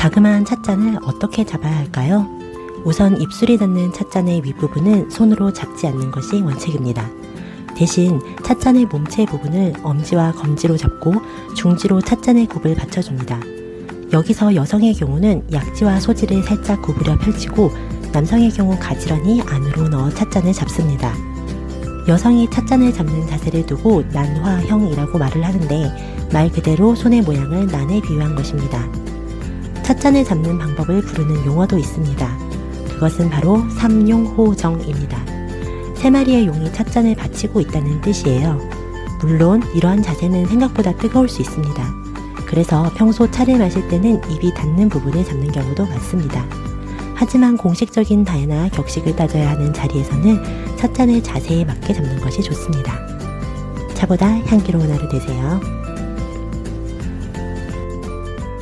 자그마한 찻잔을 어떻게 잡아야 할까요? 우선 입술이 닿는 찻잔의 윗부분은 손으로 잡지 않는 것이 원칙입니다. 대신 찻잔의 몸체 부분을 엄지와 검지로 잡고 중지로 찻잔의 굽을 받쳐줍니다. 여기서 여성의 경우는 약지와 소지를 살짝 구부려 펼치고 남성의 경우 가지런히 안으로 넣어 찻잔을 잡습니다. 여성이 찻잔을 잡는 자세를 두고 난화형이라고 말을 하는데 말 그대로 손의 모양을 난에 비유한 것입니다. 찻잔을 잡는 방법을 부르는 용어도 있습니다. 그것은 바로 삼용호정입니다. 세 마리의 용이 찻잔을 받치고 있다는 뜻이에요. 물론 이러한 자세는 생각보다 뜨거울 수 있습니다. 그래서 평소 차를 마실 때는 입이 닿는 부분을 잡는 경우도 많습니다. 하지만 공식적인 다이나 격식을 따져야 하는 자리에서는 찻잔을 자세에 맞게 잡는 것이 좋습니다. 차보다 향기로운 하루 되세요.